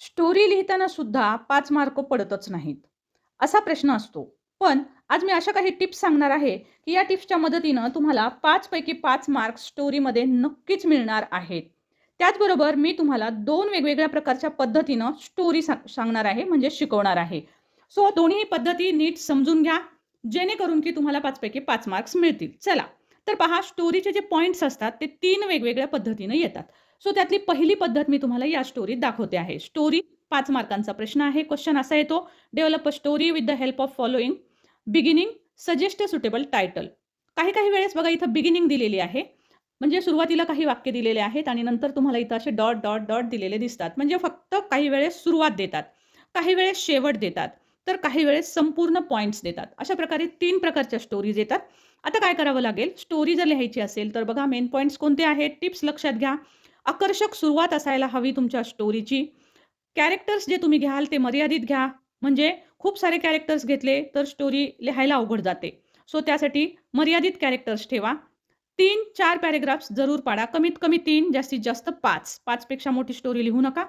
Story लिहिताना सुद्धा पाच मार्क पडतच नाहीत. असा प्रश्न असतो. पण आज मी अशा काही टिप्स सांगणार आहे की या टिप्सच्या मदतीनं तुम्हाला पाचपैकी पाच मार्क्स स्टोरीमध्ये नक्कीच मिळणार आहेत. त्याचबरोबर मी तुम्हाला दोन वेगवेगळ्या प्रकारच्या पद्धतीनं स्टोरी सांग सांगणार आहे म्हणजे शिकवणार आहे. सो दोन्ही पद्धती नीट समजून घ्या जेणेकरून की तुम्हाला पाचपैकी पाच मार्क्स मिळतील. चला तर पहा स्टोरीचे जे पॉईंट्स असतात ते तीन वेगवेगळ्या पद्धतीनं येतात. सो त्यातली पहिली पद्धत मी तुम्हाला या स्टोरीत दाखवते आहे. स्टोरी पाच मार्कांचा प्रश्न आहे. क्वेश्चन असा येतो. Develop a story with the help of following beginning suggest a suitable title काही काही वेळेस बघा इथं बिगिनिंग दिलेली आहे. म्हणजे सुरुवातीला काही वाक्य दिलेले आहेत आणि नंतर तुम्हाला इथं असे डॉट डॉट डॉट दिलेले दिसतात. म्हणजे फक्त काही वेळेस सुरुवात देतात. काही वेळेस शेवट देतात. तर काही वेळेस संपूर्ण पॉईंट्स देतात. अशा प्रकारे तीन प्रकारच्या स्टोरीज येतात. आता काय करावं लागेल? स्टोरी जर लिहायची असेल तर बघा मेन पॉईंट्स कोणते आहेत? टिप्स लक्षात घ्या. आकर्षक सुरुवात असायला हवी तुमच्या स्टोरीची कॅरेक्टर्स जे तुम्ही घ्याल ते मर्यादित घ्या. म्हणजे खूप सारे कॅरेक्टर्स घेतले तर स्टोरी लिहायला अवघड जाते. सो त्यासाठी मर्यादित कॅरेक्टर्स ठेवा. तीन चार पॅरेग्राफ्स जरूर पाडा. कमीत कमी तीन जास्तीत जास्त पाच. पाचपेक्षा मोठी स्टोरी लिहू नका.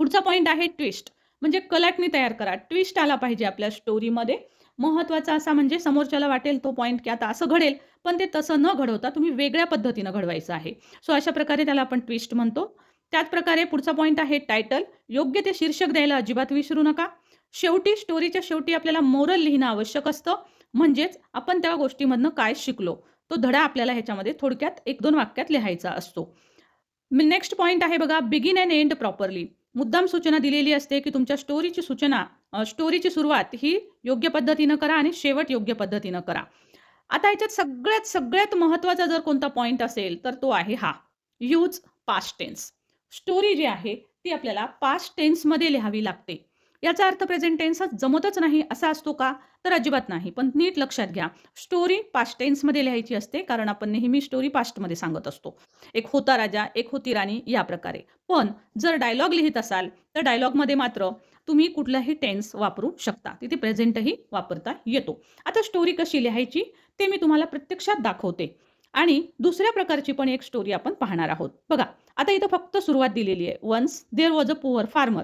पुढचा पॉईंट आहे ट्विस्ट म्हणजे कलाटणी तयार करा. ट्विस्ट आला पाहिजे आपल्या स्टोरीमध्ये महत्त्वाचा असा म्हणजे समोरच्याला वाटेल तो पॉईंट की आता असं घडेल पण ते तसं न घडवता तुम्ही वेगळ्या पद्धतीनं घडवायचं आहे. सो अशा प्रकारे त्याला आपण ट्विस्ट म्हणतो. त्याच प्रकारे पुढचा पॉईंट आहे टायटल योग्य ते शीर्षक द्यायला अजिबात विसरू नका. शेवटी स्टोरीच्या शेवटी आपल्याला मोरल लिहिणं आवश्यक असतं. म्हणजेच आपण त्या गोष्टीमधनं काय शिकलो? तो धडा आपल्याला ह्याच्यामध्ये थोडक्यात एक दोन वाक्यात लिहायचा असतो. नेक्स्ट पॉईंट आहे बघा बिगिन अँड एंड प्रॉपरली मुद्दाम सूचना दिलेली असते की तुमच्या स्टोरीची सूचना स्टोरीची सुरुवात ही योग्य पद्धतीनं करा आणि शेवट योग्य पद्धतीनं करा. आता याच्यात सगळ्यात सगळ्यात महत्त्वाचा जर कोणता पॉईंट असेल तर तो आहे हा. यूज पास्ट टेन्स स्टोरी जी आहे ती आपल्याला पास्ट टेन्समध्ये लिहावी लागते. याचा अर्थ प्रेझेंट टेन्स जमतच नाही असा असतो का? तर अजिबात नाही. पण नीट लक्षात घ्या. स्टोरी पास्ट टेन्समध्ये लिहायची असते कारण आपण नेहमी स्टोरी पास्टमध्ये सांगत असतो. एक होता राजा एक होती राणी या प्रकारे. पण जर डायलॉग लिहित असाल तर डायलॉगमध्ये मात्र तुम्ही कुठलाही टेन्स वापरू शकता. तिथे प्रेझेंटही वापरता येतो. आता स्टोरी कशी लिहायची ते मी तुम्हाला प्रत्यक्षात दाखवते. आणि दुसऱ्या प्रकारची पण एक स्टोरी आपण पाहणार आहोत. बघा आता इथं फक्त सुरुवात दिलेली आहे. Once there was a poor farmer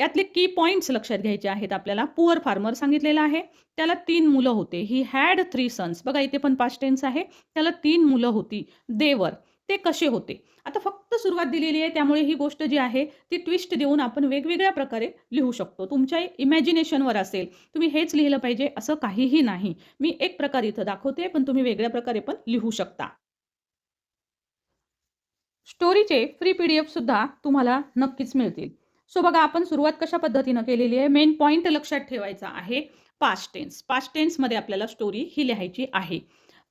यातले की पॉईंट्स लक्षात घ्यायचे आहेत आपल्याला. पुअर फार्मर सांगितलेलं आहे. त्याला तीन मुलं होते. ही हॅड थ्री सन्स बघा इथे पण पास्ट टेन्स आहे. त्याला तीन मुलं होती. देवर ते कसे होते? आता फक्त सुरुवात दिलेली आहे. त्यामुळे ही गोष्ट जी आहे ती ट्विस्ट देऊन आपण वेगवेगळ्या प्रकारे लिहू शकतो. तुमच्या इमॅजिनेशनवर असेल. तुम्ही हेच लिहिलं पाहिजे असं काहीही नाही. मी एक प्रकार इथं दाखवते पण तुम्ही वेगळ्या प्रकारे पण लिहू शकता. स्टोरीचे फ्री पी डी एफ सुद्धा तुम्हाला नक्कीच मिळतील. सो बघा आपण सुरुवात कशा पद्धतीनं केलेली आहे? मेन पॉईंट लक्षात ठेवायचा आहे पास्ट टेन्स पास्ट टेन्समध्ये आपल्याला स्टोरी ही लिहायची आहे.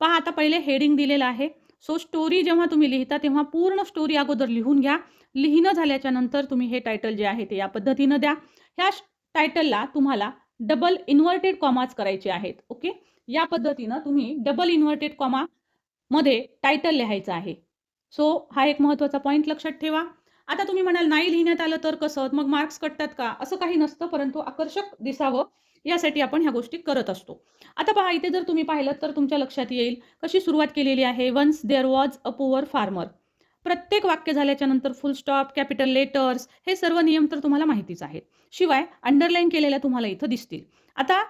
पहा आता पहिले हेडिंग दिलेलं आहे. सो स्टोरी जेव्हा तुम्ही लिहिता तेव्हा पूर्ण स्टोरी अगोदर लिहून घ्या. लिहिणं झाल्याच्यानंतर तुम्ही हे टायटल जे आहे ते या पद्धतीनं द्या. ह्या टायटलला तुम्हाला डबल इन्व्हर्टेड कॉमाच करायचे आहेत. ओके या पद्धतीनं तुम्ही डबल इन्व्हर्टेड कॉमा मध्ये टायटल लिहायचं आहे. सो हा एक महत्त्वाचा पॉईंट लक्षात ठेवा. आता तुम्ही म्हणाल नाही लिहिण्यात आलं तर कसं? मग मार्क्स कटतात का? असं काही नसतं परंतु आकर्षक दिसावं यासाठी आपण ह्या गोष्टी करत असतो. आता पहा इथे जर तुम्ही पाहिलं तर तुमच्या लक्षात येईल कशी सुरुवात केलेली आहे. Once there was a poor farmer प्रत्येक वाक्य झाल्याच्यानंतर फुल स्टॉप कॅपिटल लेटर्स हे सर्व नियम तर तुम्हाला माहितीच आहेत. शिवाय अंडरलाईन केलेल्या तुम्हाला इथं दिसतील. आता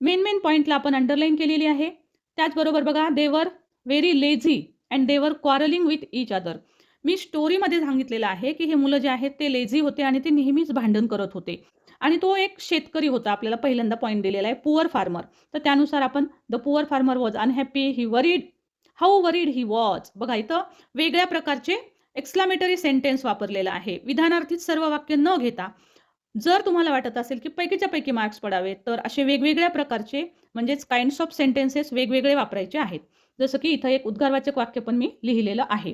मेन मेन पॉईंटला आपण अंडरलाईन केलेली आहे. त्याचबरोबर बघा they were very lazy and they were quarrelling with each other मी स्टोरीमध्ये सांगितलेलं आहे की हे मुलं जे आहेत ते लेझी होते आणि ते नेहमीच भांडण करत होते. आणि तो एक शेतकरी होता आपल्याला पहिल्यांदा पॉईंट दिलेला आहे पुअर फार्मर तर त्यानुसार आपण the poor farmer was unhappy he worried how worried he was बघा इथं वेगळ्या प्रकारचे एक्सक्लामेटरी सेंटेन्स वापरलेलं आहे. विधानार्थीत सर्व वाक्य न घेता जर तुम्हाला वाटत असेल की पैकीच्या पैकी मार्क्स पडावे तर असे वेगवेगळ्या प्रकारचे म्हणजेच काइंड्स ऑफ सेंटेन्सेस वेगवेगळे वापरायचे आहेत. जसं की इथं एक उद्गारवाचक वाक्य पण मी लिहिलेलं आहे.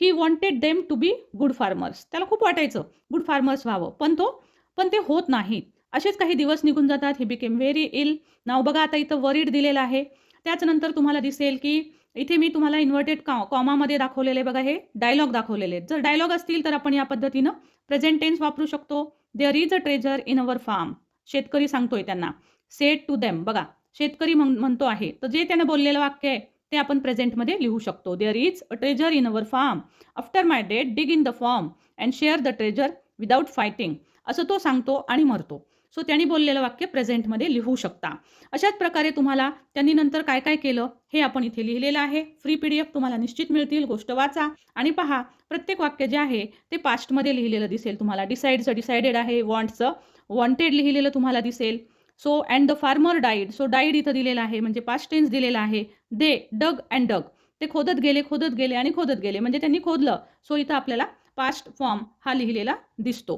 He wanted them to be good farmers त्याला खूप वाटायचं गुड फार्मर्स व्हावं. पण तो पण ते होत नाहीत असेच काही दिवस निघून जातात. ही बिकेम व्हेरी इल नाव बघा आता इथं वरीड दिलेलं आहे. त्याचनंतर तुम्हाला दिसेल की इथे मी तुम्हाला इन्व्हर्टेड कॉ कॉमामध्ये दाखवलेले बघा हे डायलॉग दाखवलेले आहेत. जर डायलॉग असतील तर आपण या पद्धतीनं प्रेझेंट टेन्स वापरू शकतो. There is a treasure in our farm शेतकरी सांगतोय त्यांना. सेट टू देम बघा शेतकरी म्हण म्हणतो आहे. तर जे त्यांना बोललेलं वाक्य आहे ते आपण प्रेझेंटमध्ये लिहू शकतो. There is a treasure in our farm after my death dig in the farm and share the treasure without fighting असं तो सांगतो आणि मरतो. सो त्यांनी बोललेलं वाक्य प्रेझेंटमध्ये लिहू शकता. अशाच प्रकारे तुम्हाला त्यांनी नंतर काय काय केलं हे आपण इथे लिहिलेलं आहे. फ्री पी डी एफ तुम्हाला निश्चित मिळतील. गोष्ट वाचा आणि पहा प्रत्येक वाक्य जे आहे ते पास्टमध्ये लिहिलेलं दिसेल तुम्हाला. डिसाईडचं डिसाइडेड आहे वॉन्टचं वॉन्टेड लिहिलेलं तुम्हाला दिसेल. So and the farmer died so died इथं दिलेलं आहे म्हणजे पास्ट टेन्स दिलेलं आहे. They dug and dug. ते खोदत गेले खोदत गेले आणि खोदत गेले. म्हणजे त्यांनी खोदलं. सो इथं आपल्याला पास्ट फॉर्म हा लिहिलेला दिसतो.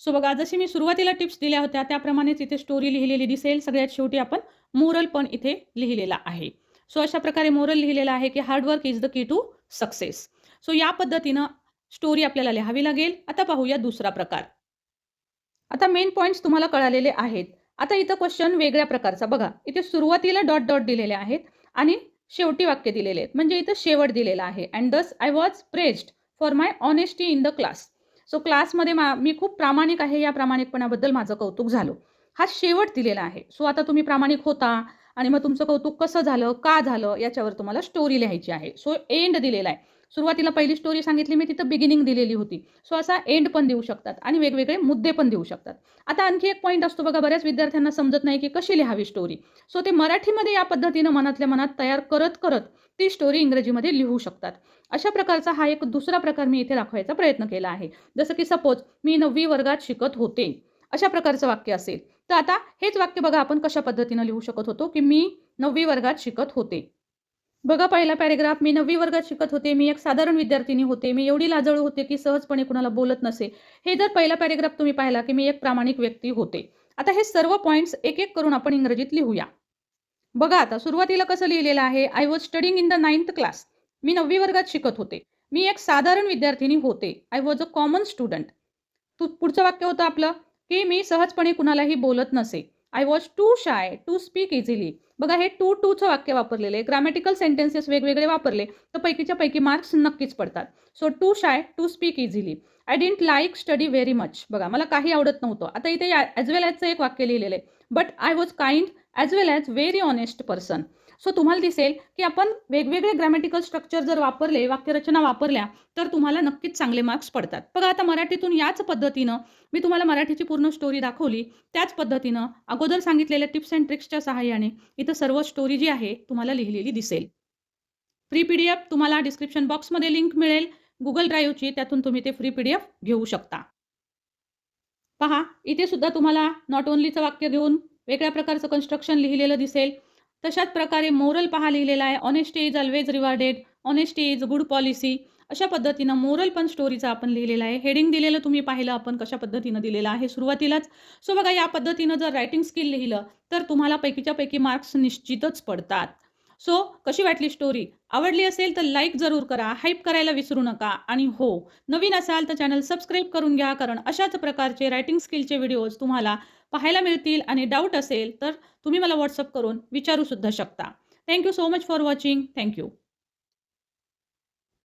सो बघा जशी मी सुरुवातीला टिप्स दिल्या होत्या त्याप्रमाणेच इथे स्टोरी लिहिलेली दिसेल. सगळ्यात शेवटी आपण मोरल पण इथे लिहिलेला आहे. सो अशा प्रकारे मोरल लिहिलेला आहे की hard work is the key to success so या पद्धतीनं स्टोरी आपल्याला लिहावी लागेल. आता पाहूया दुसरा प्रकार. आता मेन पॉईंट्स तुम्हाला कळालेले आहेत. आता इथं क्वेश्चन वेगळ्या प्रकारचा. बघा इथे सुरुवातीला डॉट डॉट दिलेले आहेत आणि शेवटी वाक्य दिलेले आहेत. म्हणजे इथं शेवट दिलेला आहे. And thus I was praised for my honesty in the class so क्लासमध्ये मा मी खूप प्रामाणिक आहे. या प्रामाणिकपणाबद्दल माझं कौतुक झालं. हा शेवट दिलेला आहे. सो आता तुम्ही प्रामाणिक होता आणि मग तुमचं कौतुक कसं झालं? का झालं? याच्यावर तुम्हाला स्टोरी लिहायची आहे. सो एंड दिलेला आहे. सुरुवातीला पहिली स्टोरी सांगितली मी तिथं बिगिनिंग दिलेली होती. सो असा एंड पण देऊ शकतात आणि वेगवेगळे मुद्दे पण देऊ शकतात. आता आणखी एक पॉईंट असतो बघा बऱ्याच विद्यार्थ्यांना समजत नाही की कशी लिहावी स्टोरी सो ते मराठीमध्ये या पद्धतीनं मनातल्या मनात तयार करत करत ती स्टोरी इंग्रजीमध्ये लिहू शकतात. अशा प्रकारचा हा एक दुसरा प्रकार मी इथे दाखवायचा प्रयत्न केला आहे. जसं की सपोज मी नववी वर्गात शिकत होते. अशा प्रकारचं वाक्य असेल. तर आता हेच वाक्य बघा आपण कशा पद्धतीनं लिहू शकत होतो की मी नववी वर्गात शिकत होते. बघा पहिला पॅरेग्राफ मी नववी वर्गात शिकत होते मी एक साधारण विद्यार्थिनी होते मी एवढी लाजळू होते की सहजपणे कुणाला बोलत नसे. हे जर पहिला पॅरेग्राफ तुम्ही पाहिला की मी एक प्रामाणिक व्यक्ती होते. आता हे सर्व पॉईंट्स एक एक करून आपण इंग्रजीत लिहूया. बघा आता सुरुवातीला कसं लिहिलेलं आहे? I was studying in the ninth class मी नववी वर्गात शिकत होते. मी एक साधारण विद्यार्थिनी होते. I was a common student तू पुढचं वाक्य होतं आपलं की मी सहजपणे कुणालाही बोलत नसे. I was too shy to speak easily बघा हे टू टूचं वाक्य वापरलेले ग्रॅमॅटिकल ग्रामॅटिकल सेंटेन्सेस वेगवेगळे वापरले तर पैकीच्या पैकी मार्क्स नक्कीच पडतात. So too shy to speak easily I didn't like study very much बघा मला काही आवडत नव्हतं. आता इथे ॲज वेल ॲजचं एक वाक्य लिहिलेलं आहे. But I was kind as well as very honest person so तुम्हाला दिसेल की आपण वेगवेगळे ग्रॅमॅटिकल स्ट्रक्चर जर वापरले वाक्यरचना वापरल्या तर तुम्हाला नक्कीच चांगले मार्क्स पडतात. बघा आता मराठीतून याच पद्धतीनं मी तुम्हाला मराठीची पूर्ण स्टोरी दाखवली. त्याच पद्धतीनं अगोदर सांगितलेल्या टिप्स अँड ट्रिक्सच्या सहाय्याने इथं सर्व स्टोरी जी आहे तुम्हाला लिहिलेली दिसेल. फ्री पी डी एफ तुम्हाला डिस्क्रिप्शन बॉक्समध्ये लिंक मिळेल गुगल ड्राईव्हची त्यातून तुम्ही ते फ्री पी डी एफ घेऊ शकता. पहा इथे सुद्धा तुम्हाला नॉट ओनलीचं वाक्य घेऊन वेगळ्या प्रकारचं कन्स्ट्रक्शन लिहिलेलं दिसेल. तशाच प्रकारे मोरल पहा लिहिलेला आहे honesty is always rewarded honesty is good policy अशा पद्धतीनं मोरल पण स्टोरीचा आपण लिहिलेला आहे. हेडिंग दिलेलं तुम्ही पाहिलं आपण कशा पद्धतीनं दिलेलं आहे सुरुवातीलाच. सो बघा या पद्धतीनं जर रायटिंग स्किल लिहिलं तर तुम्हाला पैकीच्या पैकी मार्क्स निश्चितच पडतात. सो कशी वाटली स्टोरी आवडली असेल तर लाईक जरूर करा हाईप करायला विसरू नका आणि हो नवीन असाल तर चॅनल सबस्क्राईब करून घ्या कारण अशाच प्रकारचे रायटिंग स्किलचे व्हिडिओज तुम्हाला पाहायला मिळतील आणि डाऊट असेल तर तुम्ही मला व्हॉट्सअप करून विचारू सुद्धा शकता thank you so much for watching thank you